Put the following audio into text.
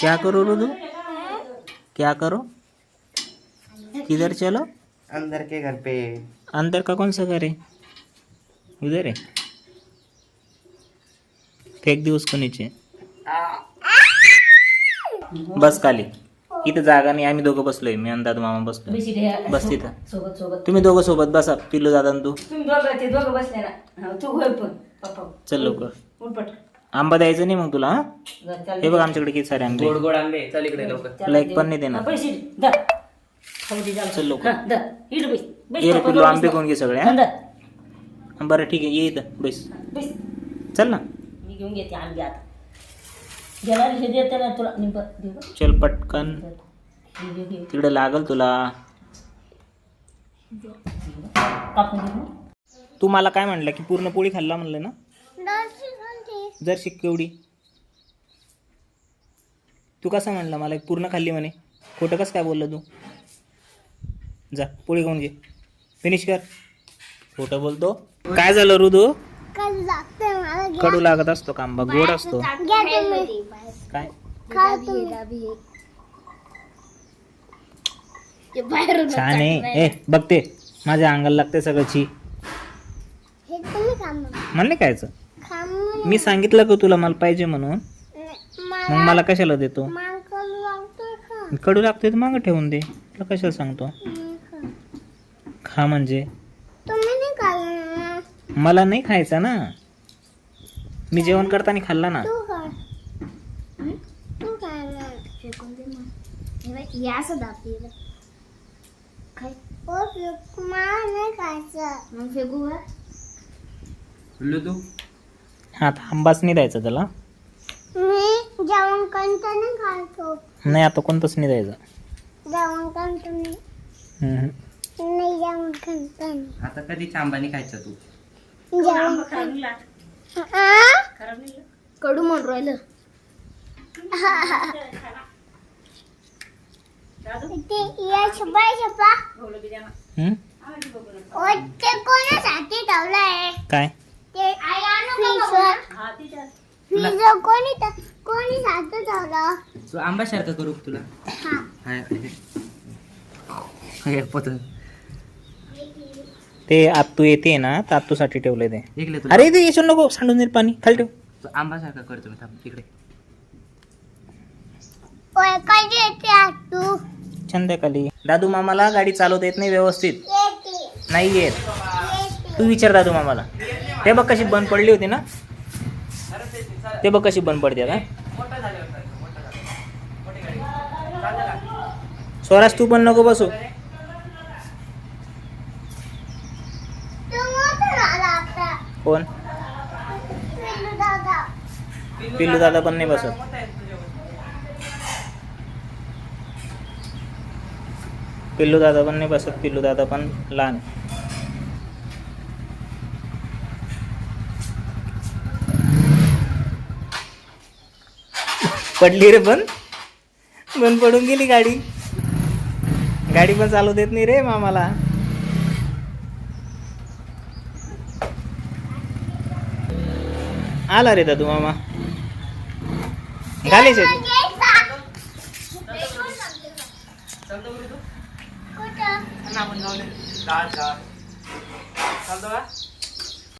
क्या करो रुदू? क्या करो? किधर चलो? अंदर के घर पे। अंदर का कौन सा घर है? उधर है? फेक दे उसको नीचे। बस खाली। इथं जागा नाही आम्ही दोघं बसलोय मी आणि दादा मामा बसलोय. बस तिथं. सोबत सोबत. तुम्ही दोघं सोबत बसा पिल्लू दादा तू. तुम्ही दोघं ते दोघं बसले ना. तू होय पण. पप्पा. चल लवकर. उठपट आंबा द्यायचा नाही मग तुला हा हे बघ आमच्याकडे किती सारे आंबे गोड गोड आंबे चल इकडे लवकर तुला एक पण नाही देणार पैसे दा खाऊ दे जाऊ. चल लवकर. हा, दा. इकडे बैस. बैस ये रे पिल्लू आंबे बस. कोण घे सगळे हा, हा? दा. बरं ठीक आहे ये इथं बैस बैस. चल ना मी घेऊन घेते आंबे आता गेला हे देते ना तुला निंब देऊ का? चल पटकन घे, घे, घे. तिकडे लागल तुला कापून. तू मला काय म्हणलं की पूर्ण पोळी खाल्ला म्हणलं ना जर शिक केवढी तू कसं म्हणलं मला एक पूर्ण खाल्ली म्हणे? खोटं कसं काय बोललं तू? जा पोळी खाऊन घे. फिनिश कर. खोटं बोलतो? काय झालं रुदू? कडू लागत असतो का आंबा गोड असतो. काय? छान आहे. ए बघते. माझ्या अंगाला लागते सगळ्याची नाही खायचं मी सांगितलं का तुला मला पाहिजे म्हणून? मग मला कशाला देतो? कडू लागते तर मागं ठेवून दे. तुला कशाला सांगतो? खा. म्हणजे? मला नाही खायचा ना. मी जेवण करताना खाल्ला ना. पिल्लू तू? हा आता आंबाच नाही द्यायचा त्याला मी जेवण कंटाने खातो नाही आता कोणतंच नाही द्यायचं जेवण कंटाने हम्म. नाही जेवण कंटाने आता कधी आंबानी खायचा तू जेवण खराब नाही लागत. आ? खराब नाही लागत. कडू म्हणून राहिलं ते. हम्म? ते कोणासाठी काय कोणी ट- कोणी ठेवलं तू आंबा सारखं करू का तुला? हा. हाय. हे पोत ते आत्तू येते ना तर आत्तूसाठी ठेवलंय ते. इकडे तुला. अरे ते येशो नको सांडून देईल पाणी. खाली ठेव. तू आंबा सारखं करतो मी थांब तिकडे ओय कधी येते तू संध्याकाळी. दादू मामाला गाडी चालवता येत नाही व्यवस्थित. येते. नाही येत. येते. तू विचार दादू मामाला. ते बघ कशी बंद पडली होती ना. ते बघ कशी बंद पडते का स्वराज तू पण नको बसू. कोण? पिल्लू दादा पण नाही बसत. पिल्लू दादा पण नाही बसत. पिल्लू दादा पण लहान. पडली रे बंद. बंद पडून गेली गाडी. गाडी पण चालू देत नाही रे मामाला. आला रे दादू मामा. चालतो का